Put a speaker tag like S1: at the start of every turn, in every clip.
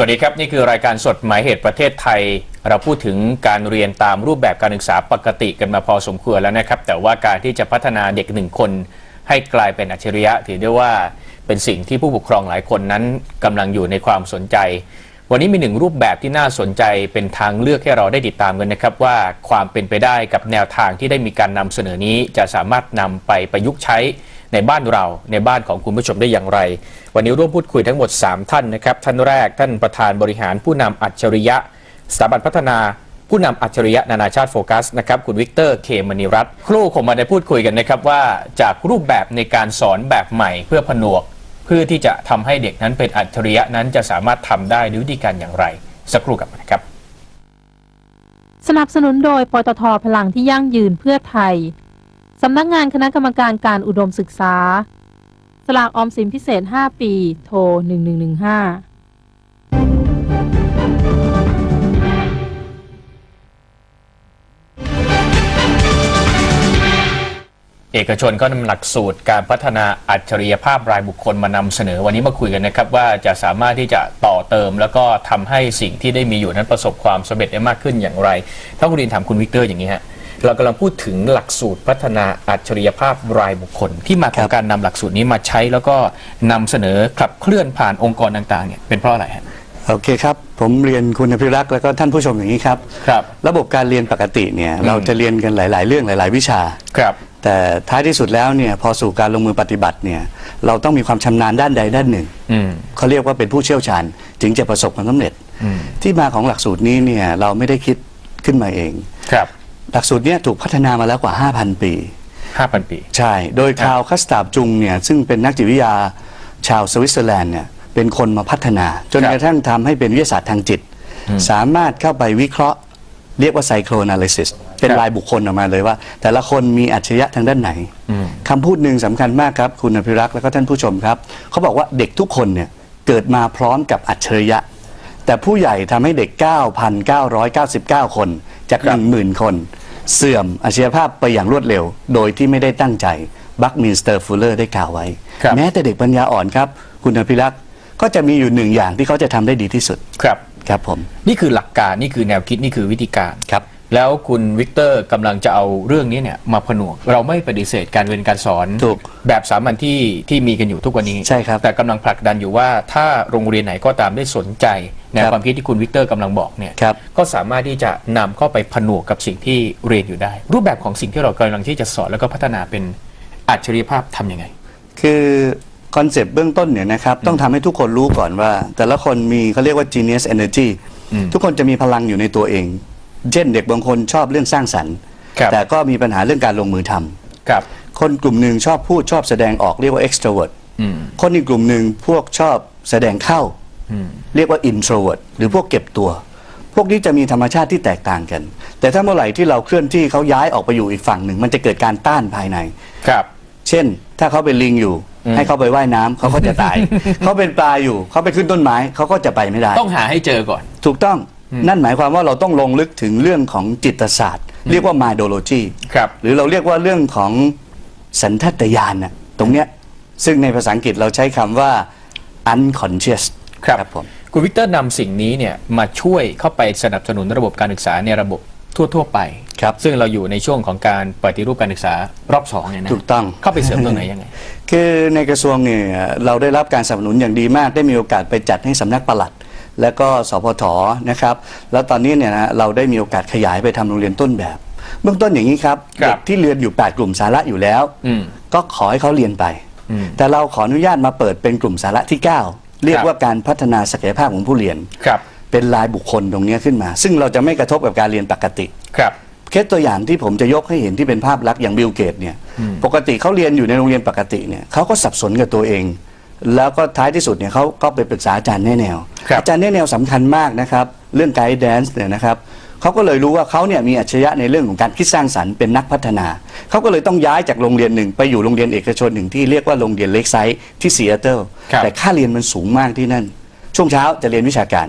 S1: สวัสดีครับ นี่คือรายการสดหมายเหตุประเทศไทย เราพูดถึงการเรียนตามรูปแบบการศึกษาปกติกันมาพอสมควรแล้วนะครับ แต่ว่าการที่จะพัฒนาเด็กหนึ่งคน ให้กลายเป็นอัจฉริยะ ถือได้ว่าเป็นสิ่งที่ผู้ปกครองหลายคนนั้นกำลังอยู่ในความสนใจ วันนี้มีหนึ่งรูปแบบที่น่าสนใจเป็นทางเลือกให้เราได้ติดตามกันนะครับ ว่าความเป็นไปได้กับแนวทางที่ได้มีการนำเสนอนี้จะสามารถนำไปประยุกต์ใช้ ในบ้านเราในบ้านของคุณผู้ชมได้อย่างไร วันนี้ร่วมพูดคุยทั้งหมด 3 ท่านนะครับ ท่านแรกท่านประธานบริหารผู้นำอัจฉริยะ สถาบันพัฒนาผู้นำอัจฉริยะนานาชาติโฟกัสนะครับคุณวิกเตอร์เคมณีรัตน์ครู่คงมาได้พูดคุยกันนะครับว่าจากรูปแบบในการสอนแบบใหม่เพื่อผนวก เพื่อที่จะทำให้เด็กนั้นเป็นอัจฉริยะนั้นจะสามารถทำได้ด้วยวิธีการอย่างไร สักครู่กับนะครับ
S2: สนับสนุนโดยปตทพลังที่ยั่งยืนเพื่อไทย สำนักงานคณะกรรมการการอุดมศึกษา สลากออมสินพิเศษ 5 ปี โทร 1115
S1: เอกชนก็นำหลักสูตรการพัฒนาอัจฉริยภาพรายบุคคลมานำเสนอ วันนี้มาคุยกันนะครับ ว่าจะสามารถที่จะต่อเติม แล้วก็ทำให้สิ่งที่ได้มีอยู่นั้นประสบความสำเร็จได้มากขึ้นอย่างไร ถ้าคุณดินถามคุณวิกเตอร์อย่างนี้ฮะ เรากำลังพูดถึงหลักสูตรพัฒนาอัจฉริยภาพรายบุคคล ที่มาข
S3: ครั
S1: อง
S3: บ
S1: การนำหลักสูตรนี้มาใช้แล้วก็นำเสนอขับเคลื่อนผ่านองค์กรต่างๆเนี่ยเป็นเพราะอะไรฮะ
S3: โอเคครับ ผมเรียนคุณอภิรักษ์แล้วก็ท่านผู้ชมอย่างนี้ครับ
S1: ครับ
S3: ระบบการเรียนปกติเนี่ยเราจะเรียนกันหลาย ๆ เรื่องหลาย ๆ วิชา
S1: ครับ
S3: แต่ท้ายที่สุดแล้วเนี่ยพอสู่การลงมือปฏิบัติเนี่ยเราต้องมีความชำนาญด้านใดด้านหนึ่ง
S1: อืม
S3: เขาเรียกว่าเป็นผู้เชี่ยวชาญจึงจะประสบความสำเร็จ
S1: อืม
S3: ที่มาของหลักสูตรนี้เนี่ยเราไม่ได้คิดขึ้นมาเอง
S1: ครับ
S3: หลักสูตรเนี้ถูกพัฒนามาแล้วกว่า 5,000 ปี
S1: ห้าพันปี
S3: ใช่ โดยคาร์ลคัสตาบจุงเนี่ยซึ่งเป็นนักจิตวิทยาชาวสวิตเซอร์แลนด์เนี่ยเป็นคนมาพัฒนา จน
S1: ครับ
S3: กระทั่งทำให้เป็นวิทยาศาสตร์ทางจิต สามารถเข้าไปวิเคราะห์เรียกว่าไซโคร a นาลิซิสเป็น
S1: ครับ
S3: รายบุคคลออกมาเลยว่า แต่ละคนมีอัจฉริยะทางด้านไหน
S1: อืม
S3: คำพูดหนึ่งสำคัญมากครับ คุณอภิรักษ์แล้วก็ท่านผู้ชมครับ เขาบอกว่าเด็กทุกคนเนี่ยเกิดมาพร้อมกับอัจฉริยะ แต่ผู้ใหญ่ทำให้เด็ก 9,999 คน จาก
S1: ครับ
S3: 10,000คน เสื่อมอัจฉริยภาพไปอย่างรวดเร็ว โดยที่ไม่ได้ตั้งใจบัคมินสเตอร์ฟูลเลอร์ได้กล่าวไว้
S1: ครับ
S3: แม้แต่เด็กปัญญาอ่อนครับ คุณอภิรักษ์ก็จะมีอยู่หนึ่งอย่างที่เขาจะทำได้ดีที่สุด
S1: ครับ
S3: ครับผม
S1: นี่คือหลักการนี่คือแนวคิดนี่คือวิธีการ
S3: ครับ
S1: แล้วคุณวิกเตอร์กำลังจะเอาเรื่องนี้เนี่ยมาผนวก เราไม่ปฏิเสธการเรียนการสอน
S3: ถูก
S1: แบบสามัญที่ที่มีกันอยู่ทุกวันนี้
S3: ใช่ครับ
S1: แต่กำลังผลักดันอยู่ว่าถ้าโรงเรียนไหนก็ตามได้สนใจ แนว
S3: ครับ
S1: ความคิดที่คุณวิกเตอร์กำลังบอกเนี่ย
S3: ครับ
S1: ก็สามารถที่จะนำเข้าไปผนวกกับสิ่งที่เรียนอยู่ได้ รูปแบบของสิ่งที่เรากำลังที่จะสอนแล้วก็พัฒนาเป็นอัจฉริยภาพทำยังไง
S3: คือคอนเซปต์เบื้องต้นเนี่ยนะครับต้องทำให้ทุกคนรู้ก่อนว่า แต่ละคนมีเขาเรียกว่า genius energy
S1: อืม
S3: ทุกคนจะมีพลังอยู่ในตัวเอง เช่นเด็กบางคนชอบเรื่องสร้างสรรค์
S1: ครับ
S3: แต่ก็มีปัญหาเรื่องการลงมือทำ
S1: ครับ
S3: คนกลุ่มหนึ่งชอบพูดชอบแสดงออกเรียกว่า extrovert
S1: อืม
S3: คนอีกกลุ่มหนึ่งพวกชอบแสดงเข้า
S1: อืม
S3: เรียกว่า introvert หรือพวกเก็บตัว พวกนี้จะมีธรรมชาติที่แตกต่างกัน แต่ถ้าเมื่อไหร่ที่เราเคลื่อนที่เขาย้ายออกไปอยู่อีกฝั่งหนึ่ง มันจะเกิดการต้านภายใน
S1: ครับ
S3: เช่น ถ้าเขาเป็นลิงอยู่
S1: อืม
S3: ให้เขาไปว่ายน้ำเขาก็จะตาย เขาเป็นปลาอยู่เขาไปขึ้นต้นไม้เขาก็จะไปไม่ได้
S1: ต้องหาให้เจอก่อน
S3: ถูกต้องนั่นหมายความว่าเราต้องลงลึกถึงเรื่องของจิตศาสตร์ เรียกว่า mindology
S1: ครับ
S3: หรือเราเรียกว่าเรื่องของสันทัตยานน่ะตรงเนี้ยซึ่งในภาษาอังกฤษเราใช้คำว่า unconscious
S1: ครับ
S3: ผม
S1: คุณวิกเตอร์นำสิ่งนี้เนี่ยมาช่วยเข้าไปสนับสนุนระบบการศึกษาในระบบทั่ว ๆ ไป
S3: ครับ
S1: ซึ่งเราอยู่ในช่วงของการปฏิรูปการศึกษารอบสองเนี่ยนะ
S3: ถูกต้อง
S1: เข้าไปเสริมตรงไหนยังไง
S3: คือในกระทรวงเนี่ยเราได้รับการสนับสนุนอย่างดีมาก ได้มีโอกาสไปจัดให้สำนักปลัด และก็สพทนะครับ แล้วตอนนี้เนี่ยนะเราได้มีโอกาสขยายไปทำโรงเรียนต้นแบบ เบื้องต้นอย่างนี้ครับ
S1: ครับ
S3: เด็กที่เรียนอยู่ 8 กลุ่มสาระอยู่แล้ว
S1: อืม
S3: ก็ขอให้เขาเรียนไป
S1: อืม
S3: แต่เราขออนุญาตมาเปิดเป็นกลุ่มสาระที่ 9 เรียกว่าการพัฒนาศักยภาพของผู้เรียน
S1: ครับ
S3: เป็นรายบุคคลตรงเนี้ยขึ้นมา ซึ่งเราจะไม่กระทบกับการเรียนปกติ
S1: ครับ
S3: เคสตัวอย่างที่ผมจะยกให้เห็นที่เป็นภาพลักษณ์อย่างบิลเกตเนี่ยปกติเขาเรียนอยู่ในโรงเรียนปกติเนี่ยเขาก็สับสนกับตัวเอง แล้วก็ท้ายที่สุดเนี่ยเขาก็ไปปรึกษาอาจารย์แน่แนว
S1: ครับ
S3: อาจารย์แน่แนวสำคัญมากนะครับ เรื่องไกด์แดนซ์เนี่ยนะครับ เขาก็เลยรู้ว่าเขาเนี่ยมีอัจฉริยะในเรื่องของการคิดสร้างสรรค์เป็นนักพัฒนา เขาก็เลยต้องย้ายจากโรงเรียนหนึ่งไปอยู่โรงเรียนเอกชนหนึ่งที่เรียกว่าโรงเรียนเล็กไซต์ที่ซีแอตเทิล
S1: ครับ
S3: แต่ค่าเรียนมันสูงมากที่นั่น ช่วงเช้าจะเรียนวิชาการ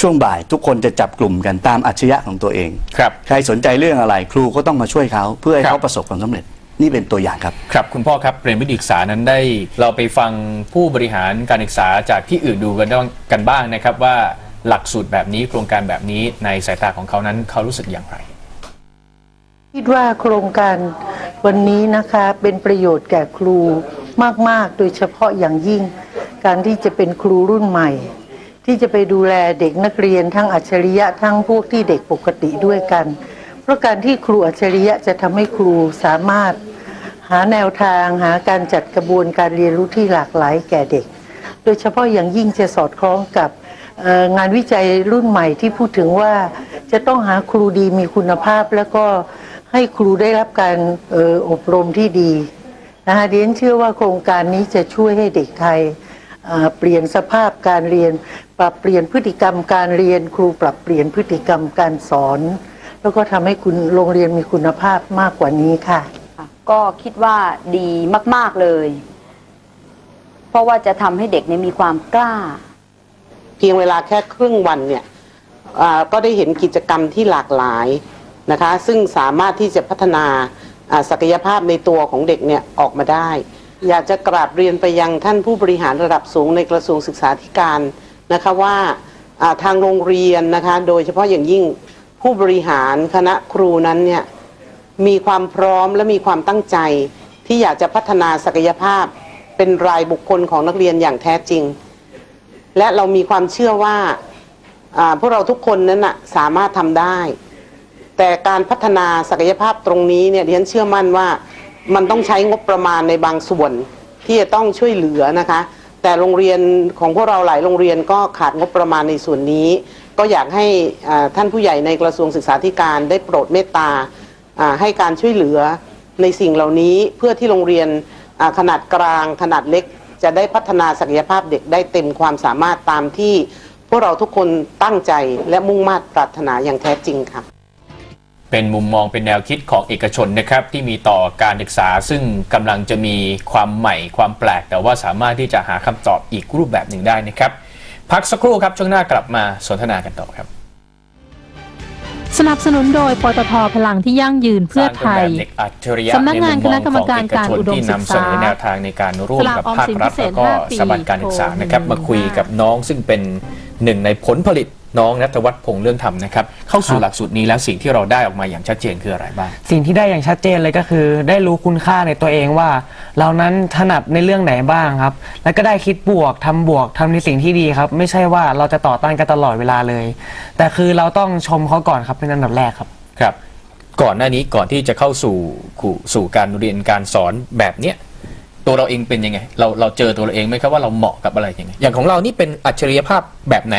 S3: ช่วงบ่ายทุกคนจะจับกลุ่มกันตามอัจฉริยะของตัวเอง
S1: ครับ
S3: ใครสนใจเรื่องอะไรครูก็ต้องมาช่วยเขาเพื่อให้
S1: ครับ
S3: เขาประสบความสำเร็จนี่เป็นตัวอย่างครับ
S1: ครับคุณพ่อครับเรียนวิทยาศึกษานั้นได้ เราไปฟังผู้บริหารการศึกษาจากที่อื่นดูกันบ้างกันบ้างนะครับว่า หลักสูตรแบบนี้โครงการแบบนี้ในสายตาของเขานั้นเขารู้สึกอย่างไร
S4: คิดว่าโครงการวันนี้นะคะเป็นประโยชน์แก่ครูมาก ๆ โดยเฉพาะอย่างยิ่ง การที่จะเป็นครูรุ่นใหม่ ที่จะไปดูแลเด็กนักเรียนทั้งอัจฉริยะทั้งพวกที่เด็กปกติด้วยกัน เพราะการที่ครูอัจฉริยะจะทำให้ครูสามารถหาแนวทางหาการจัดกระบวนการเรียนรู้ที่หลากหลายแก่เด็ก โดยเฉพาะอย่างยิ่งจะสอดคล้องกับ งานวิจัยรุ่นใหม่ที่พูดถึงว่าจะต้องหาครูดีมีคุณภาพ แล้วก็ให้ครูได้รับการออบรมที่ดีนะคะเรียนเชื่อว่าโครงการนี้จะช่วยให้เด็กไทยเปลี่ยนสภาพการเรียน ปรับเปลี่ยนพฤติกรรมการเรียนครูปรับเปลี่ยนพฤติกรรมการสอน แล้วก็ทำให้คุณโรงเรียนมีคุณภาพมากกว่านี้ค่ะ
S5: ค่ะก็คิดว่าดีมาก ๆเลย เพราะว่าจะทำให้เด็กเนี่ยมีความกล้า
S6: เพียงเวลาแค่ครึ่งวันเนี่ยก็ได้เห็นกิจกรรมที่หลากหลายนะคะซึ่งสามารถที่จะพัฒนาศักยภาพในตัวของเด็กเนี่ยออกมาได้ อยากจะกราบเรียนไปยังท่านผู้บริหารระดับสูงในกระทรวงศึกษาธิการนะคะว่าทางโรงเรียนนะคะโดยเฉพาะอย่างยิ่งผู้บริหารคณะครูนั้นเนี่ยมีความพร้อมและมีความตั้งใจที่อยากจะพัฒนาศักยภาพเป็นรายบุคคลของนักเรียนอย่างแท้จริง และเรามีความเชื่อว่าพวกเราทุกคนนั้นนะสามารถทำได้ แต่การพัฒนาศักยภาพตรงนี้เนี่ยดิฉันเชื่อมั่นว่ามันต้องใช้งบประมาณในบางส่วน ที่จะต้องช่วยเหลือนะคะ แต่โรงเรียนของพวกเราหลายโรงเรียนก็ขาดงบประมาณในส่วนนี้ ก็อยากให้ท่านผู้ใหญ่ในกระทรวงศึกษาธิการได้โปรดเมตตาให้การช่วยเหลือในสิ่งเหล่านี้เพื่อที่โรงเรียนขนาดกลางขนาดเล็ก จะได้พัฒนาศักยภาพเด็กได้เต็มความสามารถตามที่ พวกเราทุกคนตั้งใจและมุ่งมา่ปรารถนาอย่างแท้จริงค่ะ
S1: เป็นมุมมองเป็นแนวคิดของเอกชนนะครับที่มีต่อการศึกษา ซึ่งกำลังจะมีความใหม่ความแปลก แต่ว่าสามารถที่จะหาคำตอบอีกรูปแบบหนึ่งได้นะครับ พักสักครู่ครับช่วงหน้ากลับมาสนทนากันต่อครับ
S2: สนับสนุนโดยปตทพลังที่ยั่งยืนเพื่อไทย
S1: สร้างเป็นแบบเด็กอัจฉริยะ
S2: สำนักงาน
S1: ใมุ
S2: คณะกรรมการการอุดมศึกษา
S1: ที่นำเสนอแนวทางในการร่วมกับภาครัฐ
S2: สลากออมสินพิเศษ
S1: แล้วก็
S2: ห้าปี
S1: สถาบันการศึกษานะครับ
S2: โทร
S1: มาคุยกับน้องซึ่งเป็นหนึ่งในผลผลิต น้องนัทวัฒน์พงษ์เรื่องธรรมนะครับ เข้าสู่หลักสูตรนี้แล้วสิ่งที่เราได้ออกมาอย่างชัดเจนคืออะไรบ้าง
S7: สิ่งที่ได้อย่างชัดเจนเลยก็คือ ได้รู้คุณค่าในตัวเองว่า เรานั้นถนัดในเรื่องไหนบ้างครับ แล้วก็ได้คิดบวกทำบวกทำในสิ่งที่ดีครับ ไม่ใช่ว่าเราจะต่อต้านกันตลอดเวลาเลย แต่คือเราต้องชมเขาก่อนครับเป็นอันดับแรกครับ
S1: ครับ ก่อนหน้านี้ก่อนที่จะเข้าสู่สู่สู่การเรียนการสอนแบบเนี้ยตัวเราเองเป็นยังไง เราเราเจอตัวเราเองไหมครับว่าเราเหมาะกับอะไรยังไงอย่างของเรานี่เป็นอัจฉริยภาพแบบไหน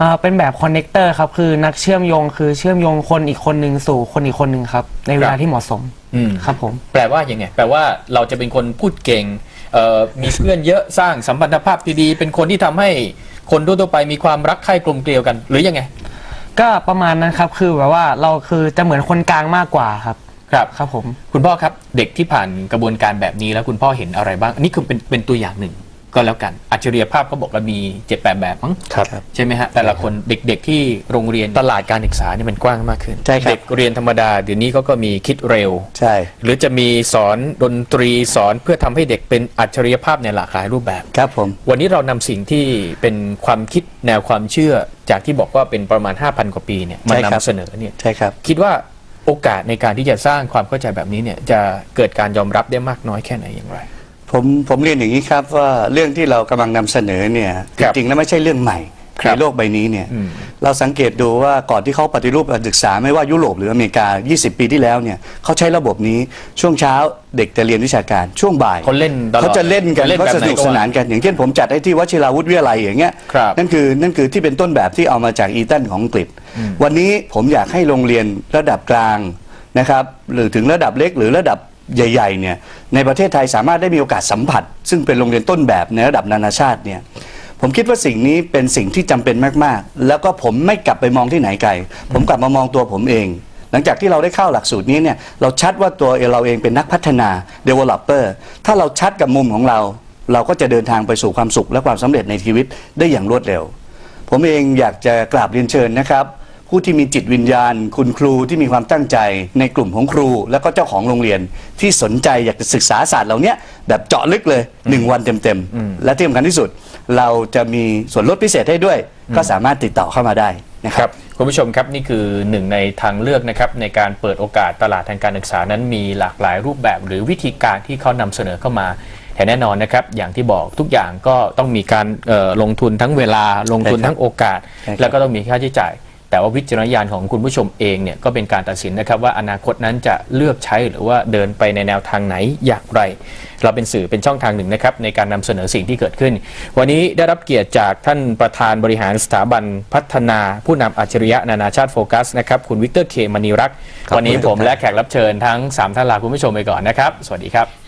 S7: อ่าเป็นแบบคอนเน c เตอร์ครับ คือนักเชื่อมโยงคือเชื่อมโยงคนอีกคนหนึ่งสู่คนอีกคนหนึ่งครับ ในเว
S1: ค
S7: ลา
S1: รับ
S7: ที่เหมาะสม
S1: อืม
S7: ครับผม
S1: แปลว่ายังไงแปลว่าเราจะเป็นคนพูดเก่งเอ่อมีเพื่อนเยอะสร้างสัมพันธภาพที่ดีเป็นคนที่ทำให้คนทั่วๆไปมีความรักใคร่กลมเกลียวกัน หรือยังไง
S7: ก็ประมาณนั้นครับ คือแบบว่าเราคือจะเหมือนคนกลางมากกว่าครับ
S1: ครับ
S7: ครับผม
S1: คุณพ่อครับ เด็กที่ผ่านกระบวนการแบบนี้แล้วคุณพ่อเห็นอะไรบ้าง อันนี้คือเป็นเป็นตัวอย่างหนึ่ง ก็แล้วกัน อัจฉริยภาพเขาบอกว่ามีเจ็ดแปดแบบมั้ง
S3: ครับ
S1: ใช่ไหมฮะแต่ละคนเด็กๆที่โรงเรียนตลาดการศึกษาเนี่ยมันกว้างมากขึ้น
S3: ใช่ครับ
S1: เด็กเรียนธรรมดาเดี๋ยวนี้เขาก็มีคิดเร็ว
S3: ใช่
S1: หรือจะมีสอนดนตรีสอนเพื่อทำให้เด็กเป็นอัจฉริยภาพในหลากหลายรูปแบบ
S3: ครับผม
S1: วันนี้เรานำสิ่งที่เป็นความคิดแนวความเชื่อ จากที่บอกว่าเป็นประมาณ 5,000 กว่าปีเนี่ยมา
S3: ใช่ครับ
S1: นำเสนอเนี่ย
S3: ใช่ครับ
S1: คิดว่าโอกาสในการที่จะสร้างความเข้าใจแบบนี้เนี่ยจะเกิดการยอมรับได้มากน้อยแค่ไหนอย่างไร
S3: ผมผมเรียนอย่างนี้ครับว่าเรื่องที่เรากำลังนำเสนอเนี่ย
S1: ค
S3: จ
S1: รับ
S3: ริงๆแล้วไม่ใช่เรื่องใหม่
S1: ครับ
S3: ในโลกใบนี้เนี่ย
S1: อืม
S3: เราสังเกตดูว่าก่อนที่เขาปฏิรูปการศึกษาไม่ว่ายุโรปหรืออเมริกา 20 ปีที่แล้วเนี่ยเขาใช้ระบบนี้ช่วงเช้าเด็กจะเรียนวิชาการช่วงบ่าย
S1: เขาเล่นตลอด
S3: เขาจะเล่นกัน
S1: เล่น
S3: เขา
S1: แบบ
S3: ส
S1: ไหน
S3: นุก
S1: ก็ว่า
S3: สนานกันอย่างเช่นผมจัดให้ที่วชิราวุธวิทยาลัยอย่างเงี้ย
S1: ครับ
S3: นั่นคือนั่นคือที่เป็นต้นแบบที่เอามาจากอีตันของอังกฤษ วันนี้ผมอยากให้โรงเรียนระดับกลางนะครับหรือถึงระดับเล็กหรือระดับ ใหญ่ๆเนี่ยในประเทศไทยสามารถได้มีโอกาสสัมผัส ซึ่งเป็นโรงเรียนต้นแบบในระดับนานาชาติเนี่ยผมคิดว่าสิ่งนี้เป็นสิ่งที่จำเป็นมากๆ แล้วก็ผมไม่กลับไปมองที่ไหนไกล ผมกลับมามองตัวผมเอง หลังจากที่เราได้เข้าหลักสูตรนี้เนี่ยเราชัดว่าตัวเราเองเป็นนักพัฒนา developer ถ้าเราชัดกับมุมของเรา เราก็จะเดินทางไปสู่ความสุขและความสำเร็จในชีวิตได้อย่างรวดเร็ว ผมเองอยากจะกราบเรียนเชิญนะครับ ผู้ที่มีจิตวิญญาณ คุณครูที่มีความตั้งใจในกลุ่มของครู แล้วก็เจ้าของโรงเรียนที่สนใจอยากจะศึกษาศาสตร์เหล่าเนี้ยแบบเจาะลึกเลย 1 วันเต็มๆ และที่สำคัญที่สุด เราจะมีส่วนลดพิเศษให้ด้วย ก็สามารถติดต่อเข้ามาได้นะค
S1: ครับรับคุณผู้ชมครับนี่คือหนึ่งในทางเลือกนะครับในการเปิดโอกาสตลาดทางการศึกษานั้นมีหลากหลายรูปแบบหรือวิธีการที่เขานำเสนอเข้ามาแต่แน่นอนนะครับอย่างที่บอกทุกอย่างก็ต้องมีการเอ่อลงทุนทั้งเวลาลงทุน
S3: ใช่ครับ
S1: ทั้งโอกาส
S3: ใช่ครับ
S1: แล้วก็ต้องมีค่าใช้จ่าย แต่ว่าวิจารณญาณของคุณผู้ชมเองเนี่ยก็เป็นการตัดสินนะครับว่าอนาคตนั้นจะเลือกใช้หรือว่าเดินไปในแนวทางไหนอย่างไร เราเป็นสื่อเป็นช่องทางหนึ่งนะครับในการนำเสนอสิ่งที่เกิดขึ้น วันนี้ได้รับเกียรติจากท่านประธานบริหารสถาบันพัฒนาผู้นำอัจฉริยะนานาชาติโฟกัสนะครับคุณวิกเตอร์เคมณีรักวันนี้ผมและแขกรับเชิญทั้ง 3 ท่านลาคุณผู้ชมไปก่อนนะครับ สวัสดีครับ